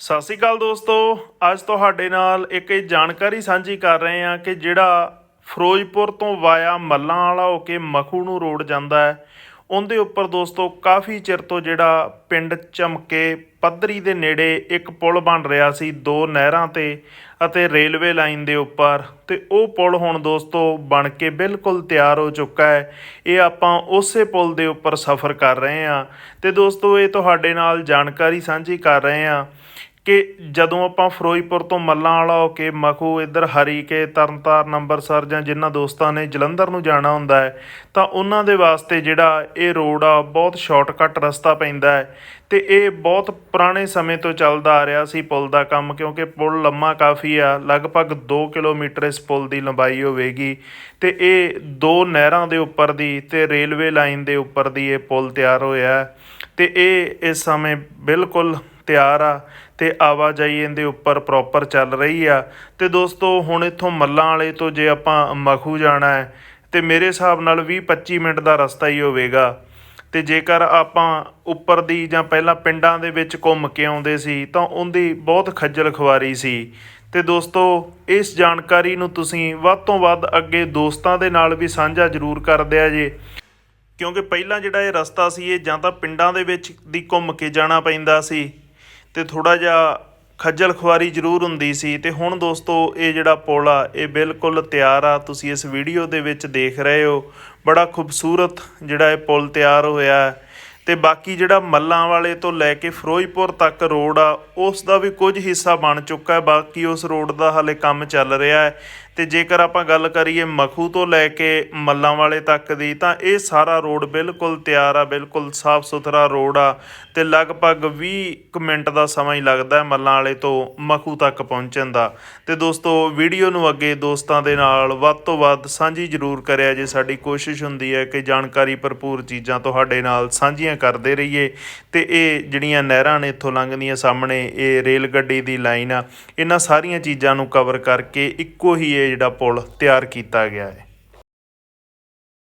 ਸਤਿ ਸ਼੍ਰੀ ਅਕਾਲ ਦੋਸਤੋ, ਅੱਜ ਤੁਹਾਡੇ ਨਾਲ ਇੱਕ ਇਹ ਜਾਣਕਾਰੀ ਸਾਂਝੀ ਕਰ ਰਹੇ ਹਾਂ ਕਿ ਜਿਹੜਾ ਫਿਰੋਜ਼ਪੁਰ ਤੋਂ ਵਾਇਆ ਮੱਲਾਂ ਵਾਲਾ ਹੋ ਕੇ ਮਖੂ ਨੂੰ ਰੋਡ ਜਾਂਦਾ ਹੈ, ਉਹਦੇ ਉੱਪਰ ਦੋਸਤੋ ਕਾਫੀ ਚਿਰ ਤੋਂ ਜਿਹੜਾ ਪਿੰਡ ਚਮਕੇ ਪੱਧਰੀ ਦੇ ਨੇੜੇ ਇੱਕ ਪੁਲ ਬਣ ਰਿਹਾ ਸੀ ਦੋ ਨਹਿਰਾਂ ਤੇ ਅਤੇ ਰੇਲਵੇ ਲਾਈਨ ਦੇ ਉੱਪਰ ਤੇ ਉਹ ਪੁਲ ਹੁਣ ਦੋਸਤੋ ਬਣ ਕੇ ਬਿਲਕੁਲ ਤਿਆਰ ਹੋ ਚੁੱਕਾ ਹੈ, ਇਹ ਆਪਾਂ ਉਸੇ ਪੁਲ ਦੇ ਉੱਪਰ ਸਫ਼ਰ ਕਰ ਰਹੇ ਹਾਂ ਤੇ ਦੋਸਤੋ ਇਹ ਤੁਹਾਡੇ ਨਾਲ ਜਾਣਕਾਰੀ ਸਾਂਝੀ ਕਰ ਰਹੇ ਹਾਂ ਕਿ ਜਦੋਂ ਆਪਾਂ ਫਿਰੋਜ਼ਪੁਰ ਤੋਂ ਮੱਲਾਂ ਵਾਲਾ ਹੋ ਕੇ ਮਖੂ, ਇੱਧਰ ਹਰੀਕੇ, ਤਰਨਤਾਰਨ, ਅੰਮ੍ਰਿਤਸਰ ਜਾਂ ਜਿਨ੍ਹਾਂ ਦੋਸਤਾਂ ਨੇ ਜਲੰਧਰ ਨੂੰ ਜਾਣਾ ਹੁੰਦਾ ਹੈ, ਤਾਂ ਉਹਨਾਂ ਦੇ ਵਾਸਤੇ ਜਿਹੜਾ ਇਹ ਰੋਡ ਆ, ਬਹੁਤ ਸ਼ਾਰਟਕਟ ਰਸਤਾ ਪੈਂਦਾ ਹੈ ਤੇ ਇਹ ਬਹੁਤ ਪੁਰਾਣੇ ਸਮੇਂ ਤੋਂ ਚੱਲਦਾ ਆ ਰਿਹਾ ਸੀ ਪੁਲ ਦਾ ਕੰਮ, ਕਿਉਂਕਿ ਪੁਲ ਲੰਮਾ ਕਾਫੀ ਆ, ਲਗਭਗ 2 ਕਿਲੋਮੀਟਰ ਇਸ ਪੁਲ ਦੀ ਲੰਬਾਈ ਹੋਵੇਗੀ ਤੇ ਇਹ ਦੋ ਨਹਿਰਾਂ ਦੇ ਉੱਪਰ ਦੀ ਤੇ ਰੇਲਵੇ ਲਾਈਨ ਦੇ ਉੱਪਰ ਦੀ ਇਹ ਪੁਲ ਤਿਆਰ ਹੋਇਆ ਹੈ ਤੇ ਇਹ ਇਸ ਸਮੇਂ ਬਿਲਕੁਲ ਤਿਆਰ ਆ ਤੇ ਆਵਾਜਾਈ ਇਹਦੇ ਉੱਪਰ ਪ੍ਰੋਪਰ ਚੱਲ ਰਹੀ ਆ। ਤੇ ਦੋਸਤੋ, ਹੁਣ ਇੱਥੋਂ ਮੱਲਾਂ ਵਾਲੇ ਤੋਂ ਜੇ ਆਪਾਂ ਮਖੂ ਜਾਣਾ ਹੈ, ਤੇ ਮੇਰੇ ਹਿਸਾਬ ਨਾਲ 20-25 ਮਿੰਟ ਦਾ ਰਸਤਾ ਹੀ ਹੋਵੇਗਾ। ਤੇ ਜੇਕਰ ਆਪਾਂ ਉੱਪਰ ਦੀ ਜਾਂ ਪਹਿਲਾਂ ਪਿੰਡਾਂ ਦੇ ਵਿੱਚ ਘੁੰਮ ਕੇ ਆਉਂਦੇ ਸੀ, ਤਾਂ ਉਹਦੀ ਬਹੁਤ ਖੱਜਲ ਖੁਆਰੀ ਸੀ। ਤੇ ਦੋਸਤੋ, ਇਸ ਜਾਣਕਾਰੀ ਨੂੰ ਤੁਸੀਂ ਵੱਧ ਤੋਂ ਵੱਧ ਅੱਗੇ ਦੋਸਤਾਂ ਦੇ ਨਾਲ ਵੀ ਸਾਂਝਾ ਜ਼ਰੂਰ ਕਰਦੇ ਆ ਜੇ। ਕਿਉਂਕਿ ਪਹਿਲਾਂ ਜਿਹੜਾ ਇਹ ਰਸਤਾ ਸੀ, ਇਹ ਜਾਂ ਤਾਂ ਪਿੰਡਾਂ ਦੇ ਵਿੱਚ ਦੀ ਘੁੰਮ ਕੇ ਜਾਣਾ ਪੈਂਦਾ ਸੀ ਤੇ ਥੋੜਾ ਜਿਹਾ ਖੱਜਲ ਖੁਆਰੀ ਜ਼ਰੂਰ ਹੁੰਦੀ ਸੀ। ਤੇ ਹੁਣ ਦੋਸਤੋ, ਇਹ ਜਿਹੜਾ ਪੁਲ ਆ, ਇਹ ਬਿਲਕੁਲ ਤਿਆਰ ਆ। ਤੁਸੀਂ ਇਸ ਵੀਡੀਓ ਦੇ ਵਿੱਚ ਦੇਖ ਰਹੇ ਹੋ। ਬੜਾ ਖੂਬਸੂਰਤ ਜਿਹੜਾ ਇਹ ਪੁਲ ਤਿਆਰ ਹੋਇਆ ਹੈ। ਤੇ ਬਾਕੀ ਜਿਹੜਾ ਮੱਲਾਂ ਵਾਲੇ ਤੋਂ ਲੈ ਕੇ ਫਿਰੋਜ਼ਪੁਰ ਤੱਕ ਰੋਡ ਆ, ਉਸ ਦਾ ਵੀ ਕੁਝ ਹਿੱਸਾ ਬਣ ਚੁੱਕਾ ਹੈ। ਬਾਕੀ ਉਸ ਰੋਡ ਦਾ ਹਾਲੇ ਕੰਮ ਚੱਲ ਰਿਹਾ ਹੈ। ਤੇ ਜੇਕਰ ਆਪਾਂ ਗੱਲ ਕਰੀਏ ਮਖੂ ਤੋਂ ਲੈ ਕੇ ਮੱਲਾਂ ਵਾਲੇ ਤੱਕ ਦੀ, ਤਾਂ ਇਹ ਸਾਰਾ ਰੋਡ ਬਿਲਕੁਲ ਤਿਆਰ ਆ, ਬਿਲਕੁਲ ਸਾਫ਼ ਸੁਥਰਾ ਰੋਡ ਆ ਤੇ ਲਗਭਗ 20 ਕੁ ਮਿੰਟ ਦਾ ਸਮਾਂ ਹੀ ਲੱਗਦਾ ਹੈ ਮੱਲਾਂ ਵਾਲੇ ਤੋਂ ਮਖੂ ਤੱਕ ਪਹੁੰਚਣ ਦਾ। ਤੇ ਦੋਸਤੋ, ਵੀਡੀਓ ਨੂੰ ਅੱਗੇ ਦੋਸਤਾਂ ਦੇ ਨਾਲ ਵੱਧ ਤੋਂ ਵੱਧ ਸਾਂਝੀ ਜ਼ਰੂਰ ਕਰਿਆ ਜੇ ਸਾਡੀ ਕੋਸ਼ਿਸ਼ ਹੁੰਦੀ ਹੈ ਕਿ ਜਾਣਕਾਰੀ ਭਰਪੂਰ ਚੀਜ਼ਾਂ ਤੁਹਾਡੇ ਨਾਲ ਸਾਂਝੀਆਂ ਕਰਦੇ ਰਹੀਏ। ਤੇ ਇਹ ਜਿਹੜੀਆਂ ਨਹਿਰਾਂ ਨੇ ਇੱਥੋਂ ਲੰਘਦੀਆਂ ਸਾਹਮਣੇ, ਇਹ ਰੇਲ ਗੱਡੀ ਦੀ ਲਾਈਨ ਆ, ਇਹਨਾਂ ਸਾਰੀਆਂ ਚੀਜ਼ਾਂ ਨੂੰ ਕਵਰ ਕਰਕੇ ਇੱਕੋ ਹੀ ਇਹ ਜਿਹੜਾ ਪੁਲ ਤਿਆਰ ਕੀਤਾ ਗਿਆ ਹੈ।